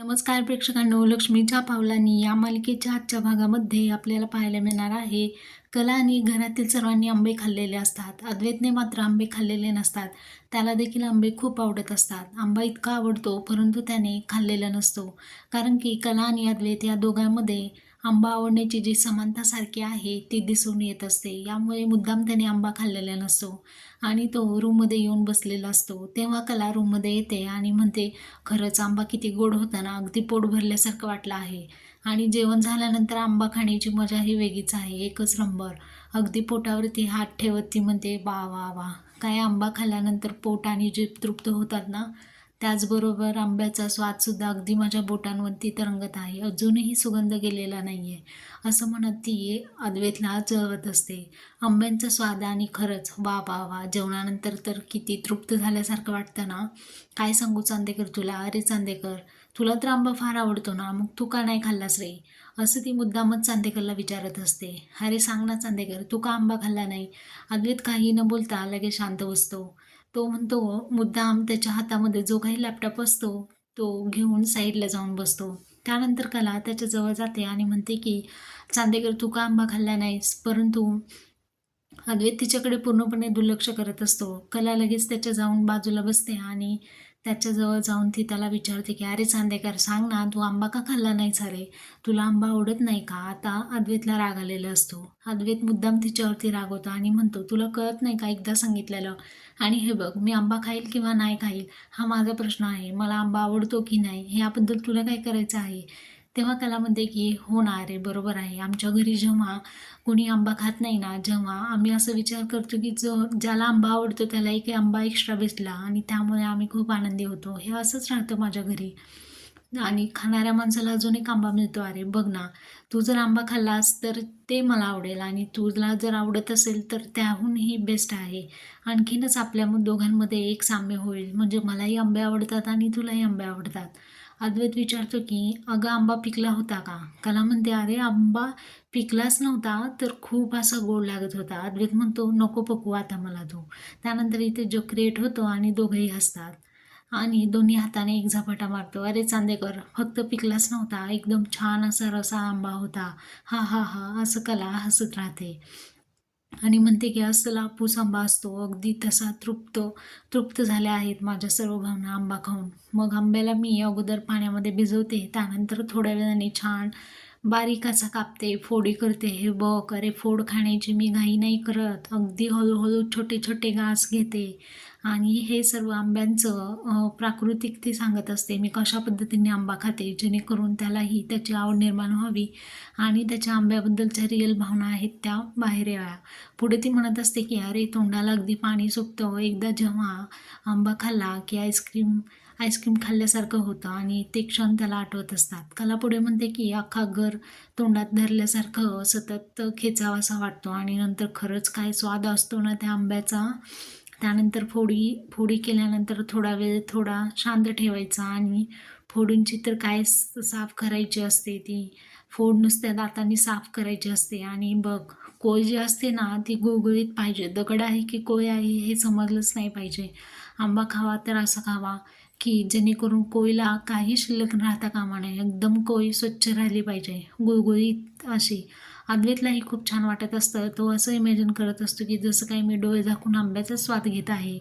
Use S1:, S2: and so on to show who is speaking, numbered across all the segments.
S1: नमस्कार प्रेक्षकांनो लक्ष्मीच्या पावलांनी या मालिकेच्या आजच्या भागामध्ये आपल्याला पाहायला मिळणार आहे कला आणि घरातील सर्वांनी आंबे खाल्लेले असतात. अद्वैतने मात्र आंबे खाल्लेले नसतात. त्याला देखील आंबे खूप आवडत असतात. आंबा इतका आवडतो परंतु त्याने खाल्लेला नसतो. कारण की कला आणि अद्वैत या दोघांमध्ये आंबा आवडण्याची जी समानता सारखी आहे ती दिसून येत असते. यामुळे मुद्दाम त्याने आंबा खाल्लेला नसतो आणि तो रूममध्ये येऊन बसलेला असतो. तेव्हा कला रूममध्ये येते आणि म्हणते खरंच आंबा किती गोड होता ना अगदी पोट भरल्यासारखं वाटलं आहे. आणि जेवण झाल्यानंतर आंबा खाण्याची मजा ही वेगळीच आहे एकच नंबर. अगदी पोटावरती हात ठेवत ती म्हणते वा वा वा काय आंबा खाल्ल्यानंतर पोट आणि जीभ तृप्त होतात ना? त्याचबरोबर आंब्याचा स्वादसुद्धा अगदी माझ्या बोटांवरती तरंगत आहे. अजूनही सुगंध गेलेला नाही आहे असं म्हणत ती अद्वैतला जळवत असते. आंब्यांचा स्वाद आणि खरंच वा वा वा जेवणानंतर तर किती तृप्त झाल्यासारखं वाटतं ना? काय सांगू चांदेकर तुला? अरे चांदेकर तुला तर आंबा फार आवडतो ना मग तू का नाही खाल्लास रे? असं ती मुद्दामच चांदेकरला विचारत असते. अरे सांग ना चांदेकर तू का आंबा खाल्ला नाही? अद्वैत काही न बोलता लगेच शांत बसतो. तो म्हणतो मुद्दाम त्याच्या हातामध्ये जो काही लॅपटॉप असतो तो घेऊन साईडला जाऊन बसतो. त्यानंतर कला त्याच्याजवळ जाते आणि म्हणते की चांदेकर तू का आंबा खाल्ला नाहीस? परंतु अद्वैत तिच्याकडे पूर्णपणे दुर्लक्ष करत असतो. कला लगेच त्याच्या जाऊन बाजूला बसते आणि त्याच्याजवळ जाऊन ती त्याला विचारते की अरे चांदेकर सांग ना तू आंबा का खाल्ला नाही सारे तुला आंबा आवडत नाही का? आता अद्वैतला राग आलेला असतो. अद्वैत मुद्दाम तिच्यावरती रागवतो आणि म्हणतो तुला कळत नाही का एकदा सांगितलेलं? आणि हे बघ मी आंबा खाईल किंवा नाही खाईल हा माझा प्रश्न आहे. मला आंबा आवडतो की नाही? ह्याबद्दल तुला काय करायचं आहे? तेव्हा त्याला म्हणते की हो ना अरे बरोबर आहे. आमच्या घरी जेव्हा कोणी आंबा खात नाही ना जेव्हा आम्ही असं विचार करतो की जो ज्याला आंबा आवडतो त्याला एक आंबा एक्स्ट्रा भेटला आणि त्यामुळे आम्ही खूप आनंदी होतो. हे असंच राहतं माझ्या घरी. आणि खाणाऱ्या माणसाला अजून एक आंबा मिळतो. अरे बघ ना तू जर आंबा खाल्लास तर ते मला आवडेल आणि तुला जर आवडत असेल तर त्याहूनही बेस्ट आहे. आणखीनच आपल्या दोघांमध्ये एक साम्य होईल. म्हणजे मलाही आंबे आवडतात आणि तुलाही आंबे आवडतात. अद्वैत विचारतो की अगं आंबा पिकला होता का? कला म्हणते अरे आंबा पिकलाच नव्हता तर खूप असा गोड लागत होता. अद्वैत म्हणतो नको पकू आता मला तो. त्यानंतर इथे जो क्रिएट होतो आणि दोघंही हसतात. आणि दोन्ही हाताने एक झपाटा मारतो. अरे चांदेकर फक्त पिकलाच नव्हता एकदम छान असा रसा आंबा होता. हा हा हा असं कला हसत राहते. आणि म्हणते की असं लापूस आंबा असतो. अगदी तसा तृप्त तृप्त झाल्या आहेत माझ्या सर्व भावना आंबा खाऊन. मग आंब्याला मी अगोदर पाण्यामध्ये भिजवते त्यानंतर थोड्या वेळाने छान बारीक असा कापते फोडी करते. हे बघ अरे फोड खाण्याची मी घाई नाही करत. अगदी हळूहळू छोटे छोटे घास घेते. आणि हे सर्व आंब्यांचं प्राकृतिक ती सांगत असते मी कशा पद्धतीने आंबा खाते जेणेकरून त्यालाही त्याची आवड निर्माण व्हावी आणि त्याच्या आंब्याबद्दलच्या रिअल भावना आहेत त्या बाहेर याव्या. पुढे ती म्हणत असते की अरे तोंडाला अगदी पाणी सुकतं एकदा जेव्हा आंबा खाल्ला की आईस्क्रीम आईस्क्रीम खाल्ल्यासारखं होतं आणि ते क्षण त्याला आठवत असतात. कला पुढे म्हणते की अख्खा घर तोंडात धरल्यासारखं सतत खेचावासा वाटतो आणि नंतर खरंच काय स्वाद असतो ना त्या आंब्याचा? त्यानंतर फोडी फोडी केल्यानंतर थोडा वेळ थोडा शांत ठेवायचा आणि फोडूंची तर काय साफ करायची असते ती. फोड नुसत्या दातांनी साफ करायची असते. आणि बघ कोय जी असते ना ती गुळगुळीत पाहिजे. दगड आहे की कोय आहे हे समजलंच नाही पाहिजे. आंबा खावा तर असा खावा की जेणेकरून कोयला काही शिल्लक राहता कामा नये. एकदम कोय स्वच्छ राहिली पाहिजे. गुळगुळीत अशी. अद्वैतलाही खूप छान वाटत असतं. तो असं इमॅजिन करत असतो की जसं काही मी डोळे झाकून आंब्याचा स्वाद घेत आहे.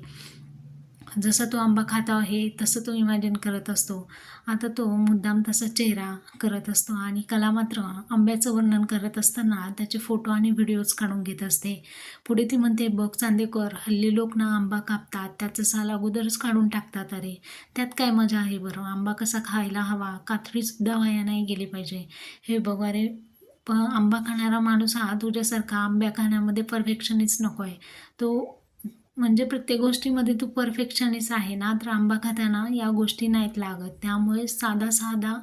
S1: जसा तो आंबा खात आहे तसं तो इमॅजिन करत असतो. आता तो मुद्दाम तसा चेहरा करत असतो आणि कला मात्र आंब्याचं वर्णन करत असताना त्याचे फोटो आणि व्हिडिओज काढून घेत असते. पुढे ती म्हणते बघ चांदेकर हल्ली लोक ना आंबा कापतात. त्याचं साल अगोदरच काढून टाकतात. अरे त्यात काय मजा आहे बरं? आंबा कसा खायला हवा? कात्रीसुद्धा वाया नाही गेली पाहिजे. हे बघ अरे प आंबा खाणारा माणूस हा तुझ्यासारखा आंब्या खाण्यामध्ये परफेक्शनच नको आहे. तो म्हणजे प्रत्येक गोष्टीमध्ये तू परफेक्शनिस्ट आहे ना तर आंबा खाताना या गोष्टी नाहीत लागत. त्यामुळे साधा साधा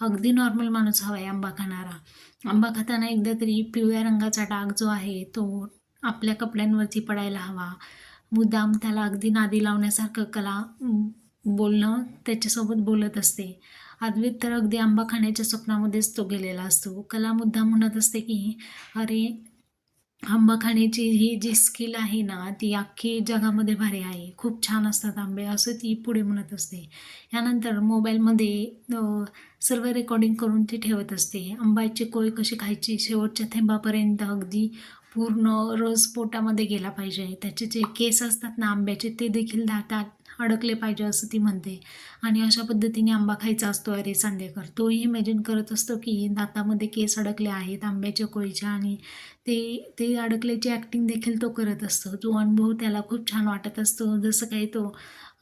S1: अगदी नॉर्मल माणूस हवा आहे आंबा खाणारा. आंबा खाताना एकदा तरी पिवळ्या रंगाचा डाग जो आहे तो आपल्या कपड्यांवरती पडायला हवा. मुद्दाम त्याला अगदी नादी लावण्यासारखं कला बोलणं त्याच्यासोबत बोलत असते. अद्वैत तर अगदी आंबा खाण्याच्या स्वप्नामध्येच तो गेलेला असतो. कला मुद्दा म्हणत असते की अरे आंबा खाण्याची ही जी स्किल आहे ना ती अख्खी जगामध्ये भारी आहे. खूप छान असतात आंबे असं ती पुढे म्हणत असते. यानंतर मोबाईलमध्ये सर्व रेकॉर्डिंग करून ती ठेवत असते. आंब्याची कोय कशी खायची? शेवटच्या थेंबापर्यंत अगदी पूर्ण रस पोटामध्ये गेला पाहिजे. त्याचे जे केस असतात ना आंब्याचे ते देखील दातात अडकले पाहिजे असं ती म्हणते. आणि अशा पद्धतीने आंबा खायचा असतो अरे सांदेकर तोही इमॅजिन करत असतो की दातामध्ये केस अडकले आहेत आंब्याच्या कोळीच्या आणि ते ते अडकल्याची ॲक्टिंग देखील तो करत असतो. जो अनुभव त्याला खूप छान वाटत असतो. जसं काही तो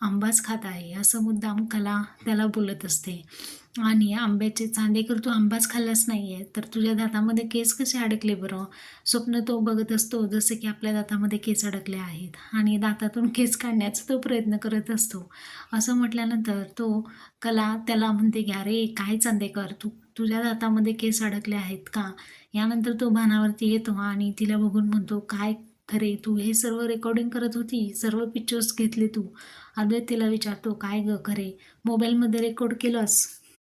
S1: आंबाच खात आहे असं मुद्दाम कला त्याला बोलत असते. आणि आंब्याचे चांदेकर तू आंबाच खाल्लाच नाही आहे तर तुझ्या दातामध्ये केस कसे अडकले बरं? स्वप्न तो बघत असतो जसं की आपल्या दातामध्ये केस अडकले आहेत. आणि दातातून केस काढण्याचा तो प्रयत्न करत असतो. असं म्हटल्यानंतर तो कला त्याला म्हणते की अरे काय चांदेकर तू तुझ्या दातामध्ये केस अडकले आहेत का? यानंतर तो भानावरती येतो आणि तिला बघून म्हणतो काय खरे तू हे सर्व रेकॉर्डिंग करत होती सर्व पिक्चर्स घेतले तू. अद्वैत तिला विचारतो काय ग खरे? मोबाईलमध्ये रेकॉर्ड केलंस?